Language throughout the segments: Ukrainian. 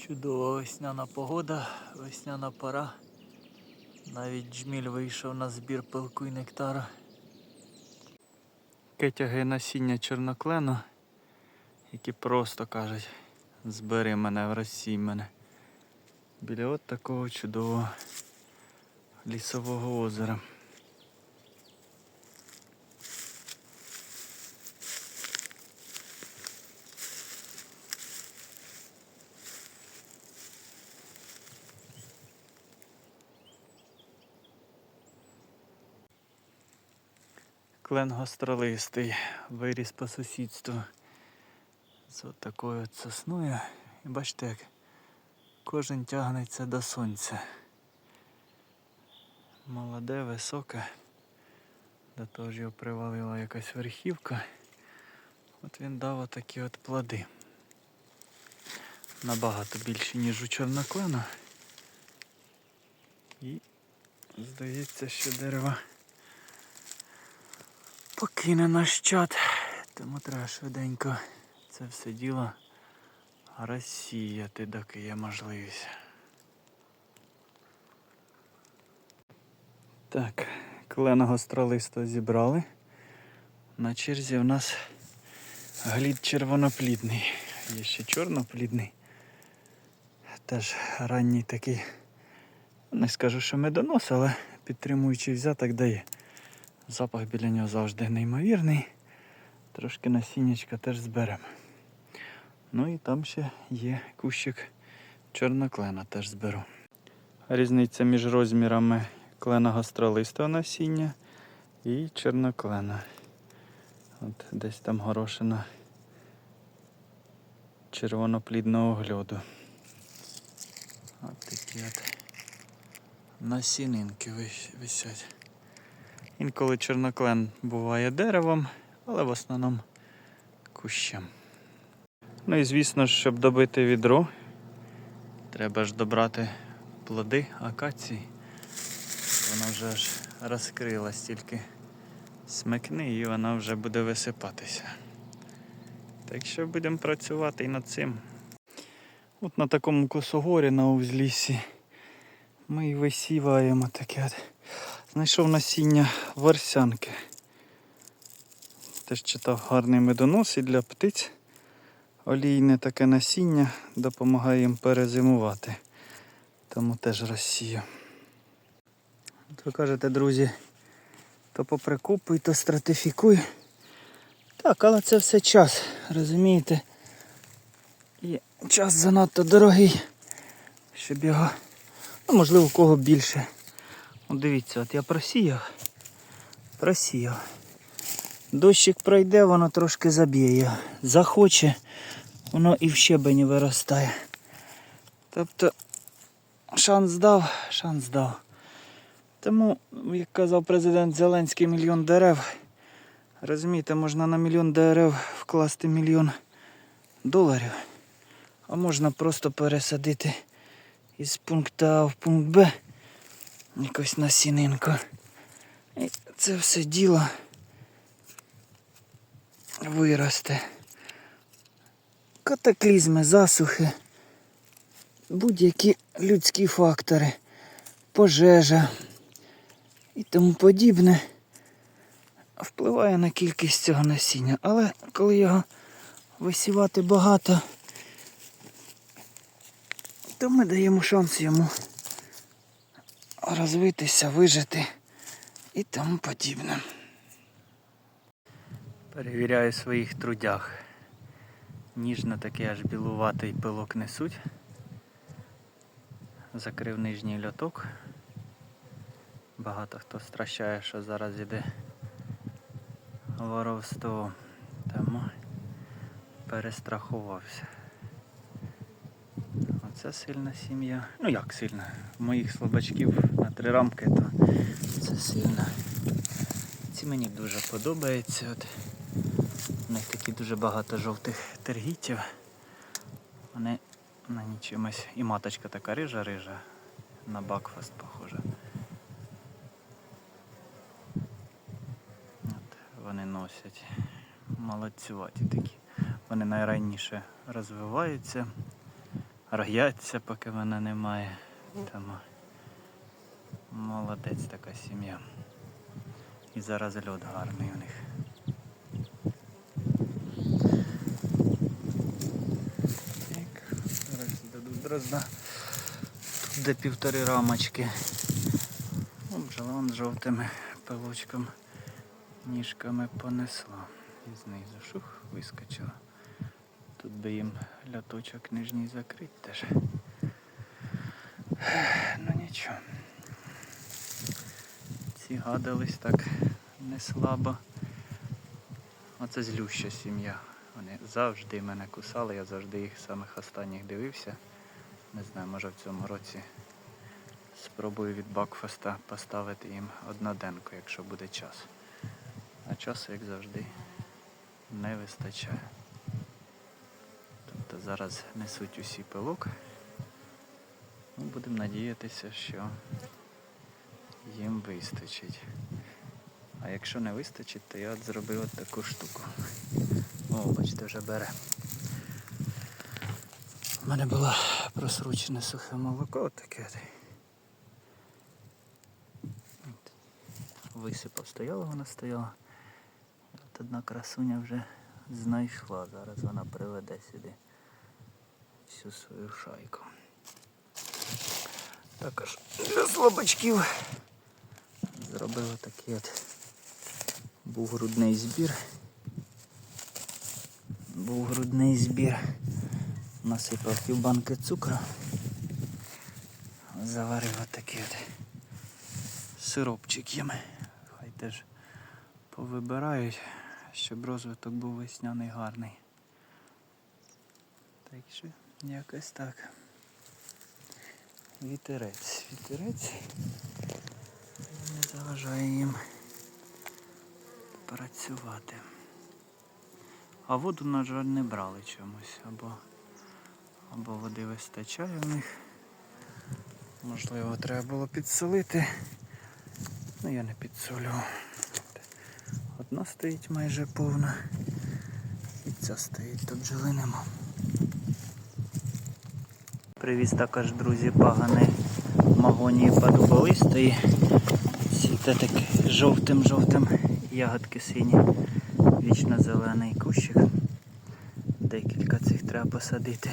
Чудова весняна погода, весняна пора. Навіть джміль вийшов на збір пилку і нектара. Китяги насіння чорноклену, які просто кажуть, збери мене, вросій мене. Біля от такого чудового лісового озера. Клен гостролистий, виріс по сусідству з от такою от сосною. І бачите, як кожен тягнеться до сонця. Молоде, високе. До того ж його привалила якась верхівка. От він дав отакі от плоди. Набагато більші, ніж у чорноклена. І здається, що дерево покине наш чат. Тому треба швиденько це все діло розсіяти, доки є можливість. Так, клена гостролиста зібрали. На черзі в нас глід червоноплідний. Є ще чорноплідний. Теж ранній такий. Не скажу, що медонос, але підтримуючий взяток дає. Запах біля нього завжди неймовірний. Трошки насіннячка теж зберемо. Ну і там ще є кущик чорноклена теж зберу. Різниця між розмірами клена гостролистого насіння і чорноклена. От десь там горошина червоноплідного огляду. От такі от насінинки висять. Інколи чорноклен буває деревом, але в основному кущем. Ну і звісно, ж, щоб добити відро, треба ж добрати плоди акації. Вона вже аж розкрилась, тільки смикни і вона вже буде висипатися. Так що будемо працювати і над цим. От на такому косогорі на узліссі ми і висіваємо таке. От. Знайшов насіння варсянки. Теж читав гарний медонос і для птиць. Олійне таке насіння допомагає їм перезимувати. Тому теж розсію. От ви кажете, друзі, то поприкопуй, то стратифікуй. Так, але це все час, розумієте? І час занадто дорогий, щоб його, ну, можливо, у кого більше. Дивіться, от я просіяв, просіяв. Дощик пройде, воно трошки заб'є. Захоче, воно і в щебені виростає. Тобто шанс дав, шанс дав. Тому, як казав президент Зеленський, мільйон дерев. Розумієте, можна на мільйон дерев вкласти мільйон доларів, а можна просто пересадити із пункту А в пункт Б якусь насінинку. І це все діло виросте. Катаклізми, засухи, будь-які людські фактори, пожежа і тому подібне впливає на кількість цього насіння. Але коли його висівати багато, то ми даємо шанс йому розвитися, вижити і тому подібне. Перевіряю своїх трудях. Ніжно такий аж білуватий пилок несуть. Закрив нижній льоток. Багато хто стращає, що зараз іде воровство. Тому перестрахувався. Оце сильна сім'я. Ну як сильна? Моїх слабачків на три рамки, то це сильно. Ці мені дуже подобаються. От. У них такі дуже багато жовтих тергітів. Вони на нічимось. І маточка така рижа-рижа. На бакфаст похожа. От, вони носять. Молодцюваті такі. Вони найраніше розвиваються. Рояться, поки мене немає. Тому молодець така сім'я. І зараз льот гарний у них. Так, зараз дадуть дрозда. Тут де півтори рамочки. Вон жовтими пилочком ніжками понесла. І знизу шух вискочила. Тут би їм ляточок нижній закрити теж. Ну нічого. Ці гадались так не слабо. Оце злюща сім'я. Вони завжди мене кусали, я завжди їх самих останніх дивився. Не знаю, може в цьому році спробую від Бакфеста поставити їм одноденку, якщо буде час. А часу, як завжди, не вистачає. Зараз несуть усі пилок. Ну, будемо надіятися, що їм вистачить. А якщо не вистачить, то я от зробив от таку штуку. О, бачите, вже бере. У мене було просручене сухе молоко от таке. Висипав, стояло воно стояло. От одна красуня вже знайшла. Зараз вона приведе сюди всю свою шайку. Також для слабачків зробив такий от був грудний збір. Був грудний збір. Насипав півбанки цукру. Заварив отакий от сиропчик їм. Хай теж повибирають, щоб розвиток був весняний гарний. Так що якось так. Вітерець. Вітерець не заважає їм працювати. А воду, на жаль, не брали чомусь. Або, або води вистачає в них. Можливо, треба було підсолити. Ну я не підсолював. Одна стоїть майже повна. І ця стоїть, то бджоли нема. Привіз також, друзі, пагани магонії подуболистої. Цвіте таке жовтим-жовтим, ягодки сині, вічно зелений кущик. Декілька цих треба посадити.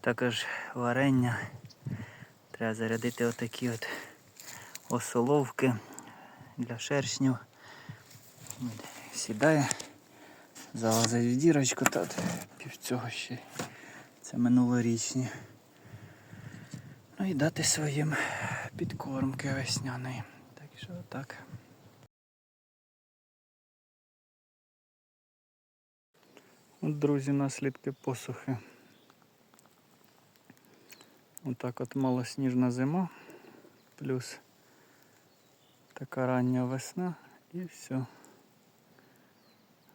Також варення. Треба зарядити отакі от осоловки для шершнів. Сідає, залазить в дірочку, та пів цього ще. Це минулорічні. Ну і дати своїм підкормки весняної. Так що так. От, друзі, наслідки посухи. Отак от малосніжна зима, плюс така рання весна і все.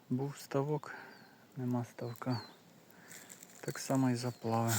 Був ставок, нема ставка. Так само і заплави.